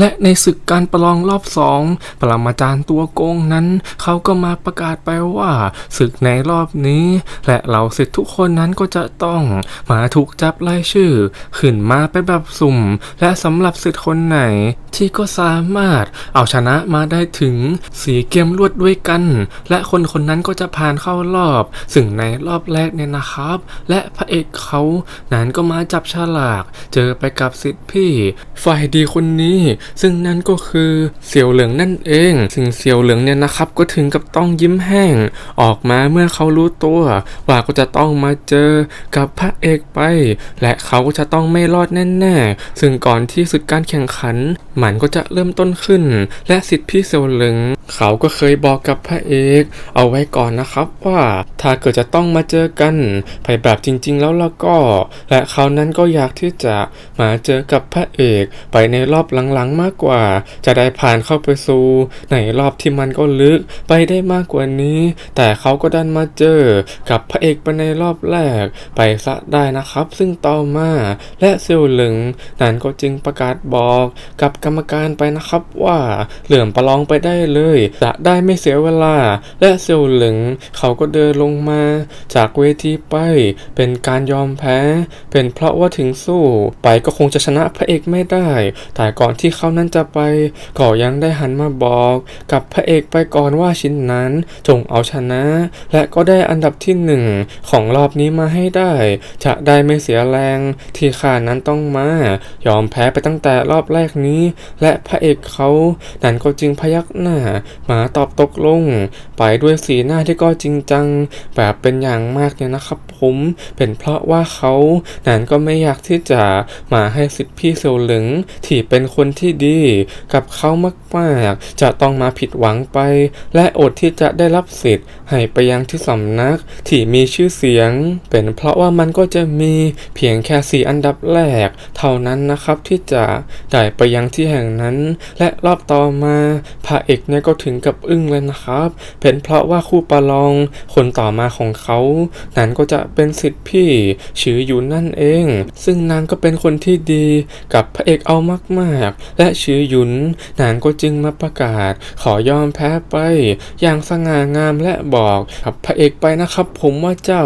และในศึกการประลองรอบสองปรมาจารย์ตัวโกงนั้น เขาก็มาประกาศไปว่าศึกในรอบนี้ และเหล่าศิษย์ทุกคนนั้นก็จะต้องมาถูกจับไล่ชื่อ ขึ้นมาไปแบบสุ่ม และสำหรับศิษย์คนไหนที่ก็สามารถเอาชนะมาได้ถึงสีเกมรวดด้วยกัน และคนคนนั้นก็จะผ่านเข้ารอบซึ่งในรอบแรกเนี่ยนะครับ และพระเอกเขานั้นก็มาจับฉลาก เจอไปกับสิทธิ์พี่ ฝ่ายดีคนนี้ ซึ่งนั่นก็คือเสี่ยวเหลืองนั่นเองซึ่งเสี่ยวเหลืองเนี่ยนะครับ ก็ถึงกับต้องยิ้มแห้ง ออกมาเมื่อเขารู้ตัว ว่าก็จะต้องมาเจอกับพระเอกไป และเขาก็จะต้องไม่รอดแน่ๆซึ่งก่อนที่สุดการแข่งขันมันก็จะเริ่มต้นขึ้น และสิทธิเสี่ยวเหลือง เขาก็เคยบอกกับพระเอก เอาไว้ก่อนนะครับว่าถ้าเกิดจะต้องมาเจอกันไปแบบจริง ๆ แล้วแล้วก็ และเขานั้นก็อยากที่จะมาเจอกับพระเอกไปในรอบหลังๆมากกว่า จะได้ผ่านเข้าไปสู่ในรอบที่มันก็ลึกไปได้มากกว่านี้ แต่เขาก็ดันมาเจอกับพระเอกไปในรอบแรกไปซะได้นะครับ ซึ่งต่อมาและเซลเหลึงนั้นก็จึงประกาศบอกกับกรรมการไปนะครับว่าเหลื่อมประลองไปได้เลยจะได้ไม่เสียเวลา และเซลเหลึงเขาก็เดินลงมา จากเวทีไป เป็นการยอมแพ้ เป็นเพราะว่าถึงสู้ไปก็คงจะชนะพระเอกไม่ได้ แต่ก่อนที่เขานั้นจะไปก็ยังได้หันมาบอก กับพระเอกไปก่อนว่าชิ้นนั้นจงเอาชนะ และก็ได้อันดับที่หนึ่งของรอบนี้มาให้ได้ จะได้ไม่เสียแรงที่ข้านั้นต้องมา ยอมแพ้ไปตั้งแต่รอบแรกนี้ และพระเอกเขานั้นก็จึงพยักหน้าหมาตอบตกลง ไปด้วยสีหน้าที่ก็จริงจัง แบบเป็นอย่างมากเนี่ยนะครับผมเป็นเพราะว่าเขานั้นก็ไม่อยากที่จะมาให้สิทธิพี่เซลเหลึงที่เป็นคนที่ดี กับเขามากๆ จะต้องมาผิดหวังไป และอดที่จะได้รับสิทธิ์ให้ไปยังที่สำนักที่มีชื่อเสียง เป็นเพราะว่ามันก็จะมีเพียงแค่สี่อันดับแรก เท่านั้นนะครับที่จะได้ไปยังที่แห่งนั้น และรอบต่อมาพระเอกเนี่ยก็ถึงกับอึ้งเลยนะครับเป็นเพราะว่าคู่ประลองคนต่อมาของเขานั้นก็จะเป็นสิทธิ์พี่ชื่ออยู่นั่นเอง ซึ่งนางก็เป็นคนที่ดีกับพระเอกเอามากๆ และชื่อหยุนนางก็จึงมาประกาศ ขอยอมแพ้ไป อย่างสง่างามและบอกกับพระเอกไปนะครับ ผมว่าเจ้า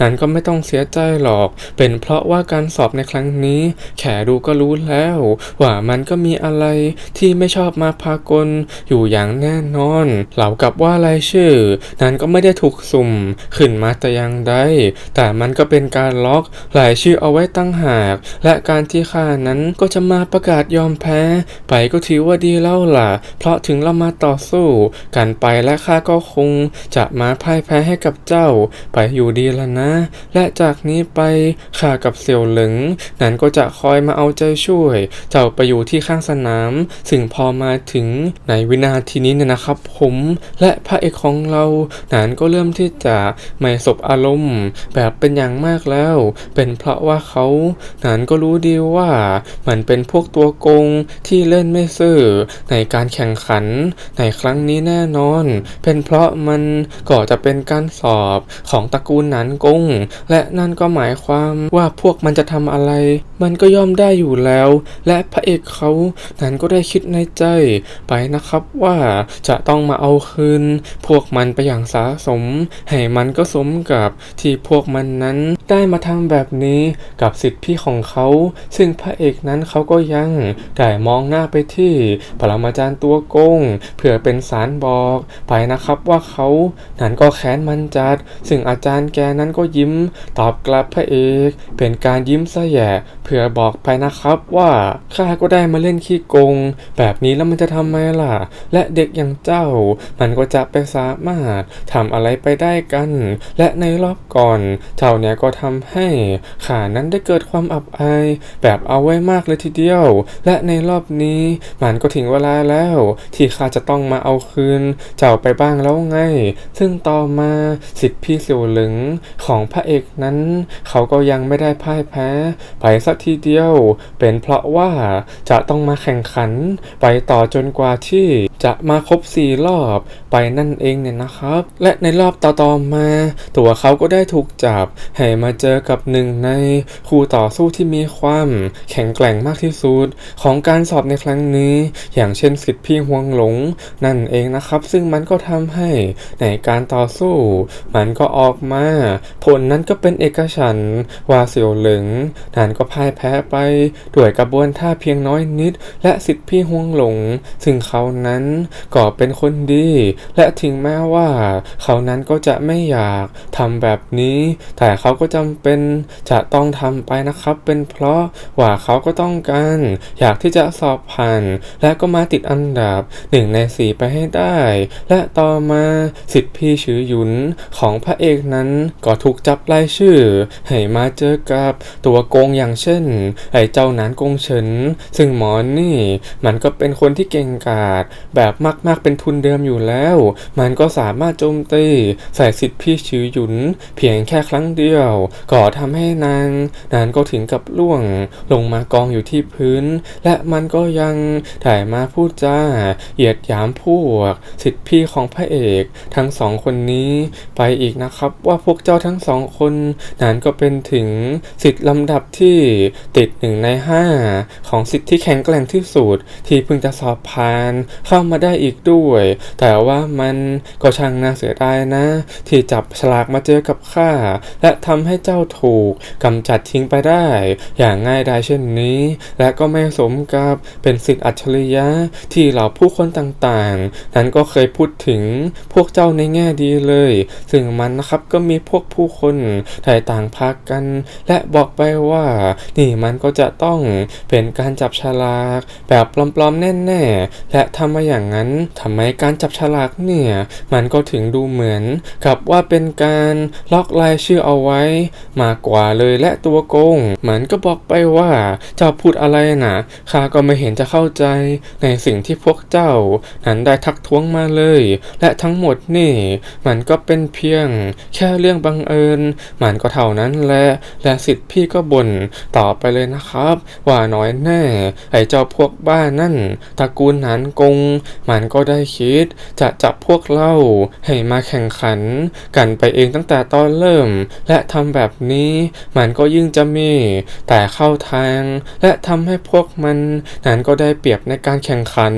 นั้นก็ไม่ต้องเสียใจหรอก เป็นเพราะว่าการสอบในครั้งนี้ แขดูก็รู้แล้ว ว่ามันก็มีอะไรที่ไม่ชอบมาพากลอยู่อย่างแนแน่นอน เหล่ากับว่ารายชื่อ นั้นก็ไม่ได้ถูกสุ่มขึ้นมาแต่อย่างใดแต่มันก็เป็นการล็อกรายชื่อเอาไว้ตั้งหาก และการที่ข้านั้นก็จะมาประกาศยอมแพ้ ไปก็ถือว่าดีแล้วล่ะ เพราะถึงเรามาต่อสู้กันไปและข้าก็คงจะมาพ่ายแพ้ให้กับเจ้า ไปอยู่ดีแล้วนะ และจากนี้ไปข้ากับเสี่ยวหลิงนั้นก็จะคอยมาเอาใจช่วย เจ้าไปอยู่ที่ข้างสนาม ซึ่งพอมาถึงในวินาทีนี้เนี่ยนะครับ ผมและพระเอกของเราหนั้นก็เริ่มที่จะไม่สบอารมณ์ แบบเป็นอย่างมากแล้ว เป็นเพราะว่าเขาหนั้นก็รู้ดีว่ามันเป็นพวกตัวโกงที่เล่นไม่ซื่อในการแข่งขันในครั้งนี้แน่นอน เป็นเพราะมันก็จะเป็นการสอบของตระกูลหนานกง และนั่นก็หมายความว่าพวกมันจะทำอะไร มันก็ย่อมได้อยู่แล้ว และพระเอกเขาหนั้นก็ได้คิดในใจไปนะครับว่าจะต้องมาเอาคืน พวกมันไปอย่างสาสม ให้มันก็สมกับที่พวกมันนั้นได้มาทำแบบนี้กับสิทธิพี่ของเขา ซึ่งพระเอกนั้นเขาก็ยังได้มองหน้าไปที่ปรมาจารย์ตัวโกงเพื่อเป็นสารบอกไปนะครับว่าเขานั้นก็แค้นมันจัด ซึ่งอาจารย์แกนั้นก็ยิ้ม ตอบกลับพระเอก เป็นการยิ้มซะแย่เพื่อบอกไปนะครับว่าข้าก็ได้มาเล่นขี้โกง แบบนี้แล้วมันจะทำไมล่ะ และเด็กอย่างเจ้า มันก็จะไปสามารถทำอะไรไปได้กัน และในรอบก่อน เจ้าเนี่ยก็ทำให้ข้านั้นได้เกิดความอับอาย แบบเอาไว้มากเลยทีเดียว และในรอบนี้ มันก็ถึงเวลาแล้ว ที่ข้าจะต้องมาเอาคืน เจ้าไปบ้างแล้วไง ซึ่งต่อมาสิทธิพี่เสี่ยวหลึงของพระเอกนั้น เขาก็ยังไม่ได้พ่ายแพ้ไปสักทีเดียว เป็นเพราะว่าจะต้องมาแข่งขัน ไปต่อจนกว่าที่จะมาครบบสี่รอบไปนั่นเองเนี่ยนะครับ และในรอบต่อๆมา ตัวเขาก็ได้ถูกจับ ให้มาเจอกับหนึ่งในคู่ต่อสู้ที่มีความแข็งแกร่งมากที่สุด ของการสอบในครั้งนี้ อย่างเช่นสิทธิพี่ฮวงหลง นั่นเองนะครับ ซึ่งมันก็ทำให้ในการต่อสู้ มันก็ออกมา ผลนั้นก็เป็นเอกฉันท์วาเสียวเหลิงนั้นก็พ่ายแพ้ไปด้วยกระบวนท่าเพียงน้อยนิด และสิทธิพี่ฮวงหลง ซึ่งเขานั้นก็เป็นคนดี และถึงแม้ว่า เขานั้นก็จะไม่อยากทำแบบนี้ แต่เขาก็จำเป็นจะต้องทำไปนะครับ เป็นเพราะว่าเขาก็ต้องการอยากที่จะสอบผ่าน และก็มาติดอันดับหนึ่งในสี่ไปให้ได้ และต่อมาสิทธิพี่ชื่อหยุนของพระเอกนั้นก็ถูกจับรายชื่อ ให้มาเจอกับตัวโกงอย่างเช่น ไอ้เจ้าหนานกงเฉินซึ่งหมอนี่ มันก็เป็นคนที่เก่งกาจแบบมากๆเป็นทุนเดิมอยู่แล้ว มันก็สามารถโจมตีใส่สิทธิ์พี่ชือหยุน เพียงแค่ครั้งเดียว ก็ทำให้นาง นานก็ถึงกับล่วง ลงมากองอยู่ที่พื้น และมันก็ยังถ่ายมาพูดจาเหยียดหยามพวก สิทธิ์พี่ของพระเอกทั้งสองคนนี้ไปอีกนะครับว่าพวกเจ้าทั้งสองคนนันก็เป็นถึงสิทธิ์ลำดับที่ติดหนึ่งในห้าของสิทธิ์ที่แข็งแกร่งที่สุดที่เพิ่งจะสอบผ่านเข้ามาได้อีกด้วย แต่ว่ามันก็ช่างน่าเสียดายนะ ที่จับฉลากมาเจอกับข้า และทำให้เจ้าถูกกำจัดทิ้งไปได้ อย่างง่ายดายเช่นนี้ และก็ไม่สมกับเป็นสิทธิอัจฉริยะที่เหล่าผู้คนต่างๆ นั้นก็เคยพูดถึงพวกเจ้าในแง่ดีเลย ซึ่งมันนะครับก็มีพวกผู้คนไทยต่างพากัน และบอกไปว่า นี่มันก็จะต้องเป็นการจับฉลากแบบปลอมๆแน่ๆและทำมาอย่างนั้นทำไมการจับฉลากเนี่ย มันก็ถึงดูเหมือน กับว่าเป็นการล็อกรายชื่อเอาไว้ มากกว่าเลยและตัวโกง มันก็บอกไปว่าเจ้าพูดอะไรนะข้าก็ไม่เห็นจะเข้าใจในสิ่งที่พวกเจ้า นั้นได้ทักท้วงมาเลย และทั้งหมดนี่ มันก็เป็นเพียง แค่เรื่องบังเอิญ มันก็เท่านั้นแหละและสิทธิ์พี่ก็บ่นต่อไปเลยนะครับ ว่าน้อยแน่ไอ้เจ้าพวกบ้านั่นตระกูลหนานกง มันก็ได้คิด จะจับพวกเราให้มาแข่งขัน กันไปเองตั้งแต่ตอนเริ่ม และทำแบบนี้มันก็ยิ่งจะมี แต่เข้าทาง และทำให้พวกมันนั้นก็ได้เปรียบในการแข่งขัน